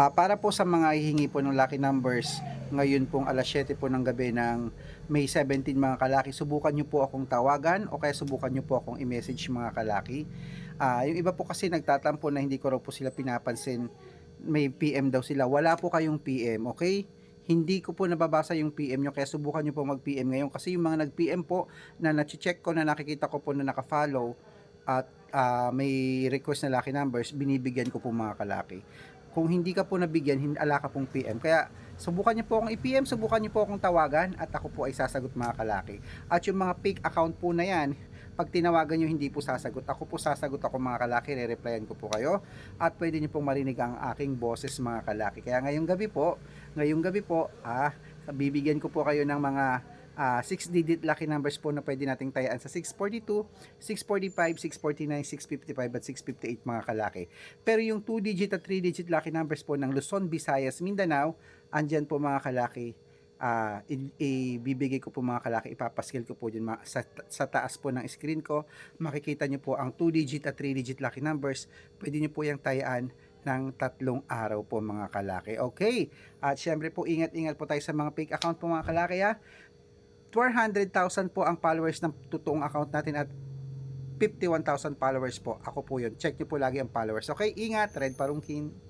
Ah, para po sa mga hihingi po ng lucky numbers, ngayon pong alas 7 po ng gabi ng May 17 mga kalaki, subukan nyo po akong tawagan o kaya subukan nyo po akong i-message mga kalaki. Ah, yung iba po kasi nagtatampo na hindi ko raw po sila pinapansin, may PM daw sila. Wala po kayong PM, okay? Hindi ko po nababasa yung PM nyo, kaya subukan nyo po mag-PM ngayon. Kasi yung mga nag-PM po na na-check ko na nakikita ko po na naka-follow at ah, may request na lucky numbers, binibigyan ko po mga kalaki kung hindi ka po nabigyan, ala ka pong PM. Kaya subukan niyo po akong i-PM, subukan niyo po akong tawagan at ako po ay sasagot mga kalaki. At yung mga fake account po na yan, pag tinawagan niyo hindi po sasagot. Ako po sasagot ako mga kalaki, re-replyan ko po kayo at pwede niyo pong marinig ang aking boses mga kalaki. Kaya ngayong gabi po, ngayong gabi po, ah, bibigyan ko po kayo ng mga 6-digit lucky numbers po na pwede nating tayaan sa 642, 645, 649, 655 at 658 mga kalaki. Pero yung 2-digit at 3-digit lucky numbers po ng Luzon, Visayas, Mindanao, andyan po mga kalaki. ah i- ibibigay ko po mga kalaki, ipapaskill ko po dyan sa, sa taas po ng screen ko. Makikita nyo po ang 2-digit at 3-digit lucky numbers. Pwede nyo po yung tayaan ng tatlong araw po mga kalaki. Okay. At syempre po ingat-ingat po tayo sa mga fake account po mga kalaki ha. 400,000 po ang followers ng totoong account natin at 51,000 followers po. Ako po yun. Check nyo po lagi ang followers. Okay, ingat. Red Parungkin.